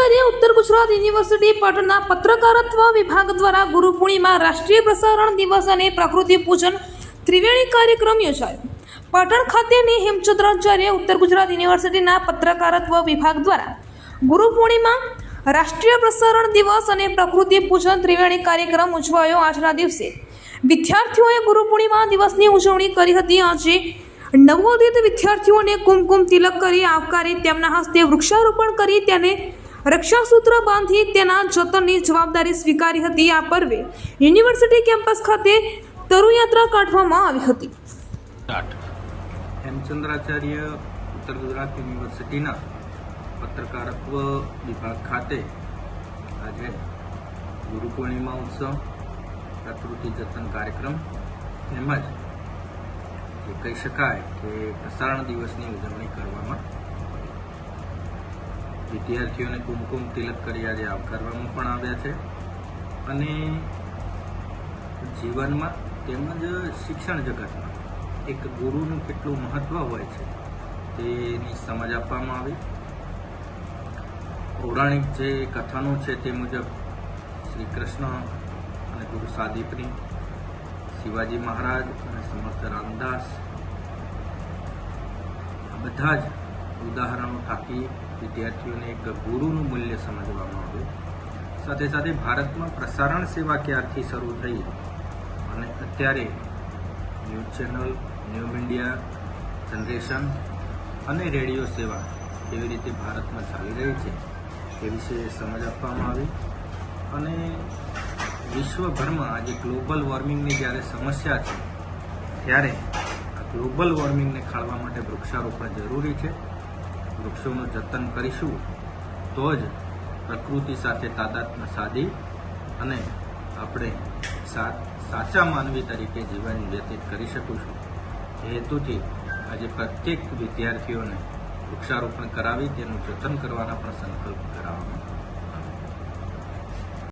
Gujarat university પાટણના પત્રકારત્વ વિભાગ દ્વારા ગુરુ પૂર્ણિમા રાષ્ટ્રીય પ્રસારણ દિવસ અને પ્રકૃતિ પૂજન ત્રિવેણી કાર્યક્રમ યોજાયો. પાટણ ખાતેની હેમચંદ્રાચાર્ય ઉત્તર ગુજરાત યુનિવર્સિટીના પત્રકારત્વ વિભાગ દ્વારા ગુરુ પૂર્ણિમા રાષ્ટ્રીય પ્રસારણ દિવસ અને પ્રકૃતિ પૂજન ત્રિવેણી કાર્યક્રમ ઉજવાયો આજના દિવસે. વિદ્યાર્થીઓએ ગુરુ પૂર્ણિમા દિવસની ઉજવણી કરી હતી. આજે નવોદિત વિદ્યાર્થીઓને કુમકુમ તિલક કરી આવકારી તેમના હસ્તે વૃક્ષારોપણ કરી તેને રક્ષાસૂત્ર બાંધી તેના જતનની જવાબદારી સ્વીકારી હતી આ પર્વે યુનિવર્સિટી કેમ્પસ ખાતે તરુયાત્રા કાઢવામાં આવી હતી. હેમચંદ્રાચાર્ય ઉત્તર ગુજરાત યુનિવર્સિટીના પત્રકારત્વ વિભાગ ખાતે આજે ગુરુ પૂર્ણિમા ઉત્સવ પ્રકૃતિ જતન કાર્યક્રમ તેમજ કહી શકાય કે પ્રસારણ દિવસની ઉજવણી કરવામાં વિદ્યાર્થીઓને કુમકુમ તિલક કરી આજે આવકારવામાં પણ આવ્યા છે. અને જીવનમાં તેમજ શિક્ષણ જગતમાં એક ગુરુનું કેટલું મહત્વ હોય છે તેની સમજ આપવામાં આવી. પૌરાણિક જે કથાનો છે તે મુજબ શ્રી કૃષ્ણ અને ગુરુ સાદીપની શિવાજી મહારાજ અને સમર્થ રામદાસ બધા જ ઉદાહરણો થકી વિદ્યાર્થીઓને એક ગુરુનું મૂલ્ય સમજવામાં આવ્યું. સાથે સાથે ભારતમાં પ્રસારણ સેવા ક્યારથી શરૂ થઈ? અને અત્યારે news channel, new media, generation અને રેડિયો સેવા કેવી રીતે ભારતમાં ચાલી રહી છે તે વિશે સમજ આપવામાં આવી. અને વિશ્વભરમાં આજે ગ્લોબલ વોર્મિંગની જ્યારે સમસ્યા છે, ત્યારે આ ગ્લોબલ વોર્મિંગને ખાળવા માટે વૃક્ષારોપણ જરૂરી છે. વૃક્ષોનું જતન કરીશું, તો જ પ્રકૃતિ સાથે તાદાત્મ્ય સાધી અને આપણે સાચા માનવી તરીકે જીવન વ્યતીત કરી શકીશું. હેતુથી આજે પ્રત્યેક વિદ્યાર્થીઓને વૃક્ષારોપણ કરાવી, તેનું જતન કરવાના પણ સંકલ્પ કરાવવામાં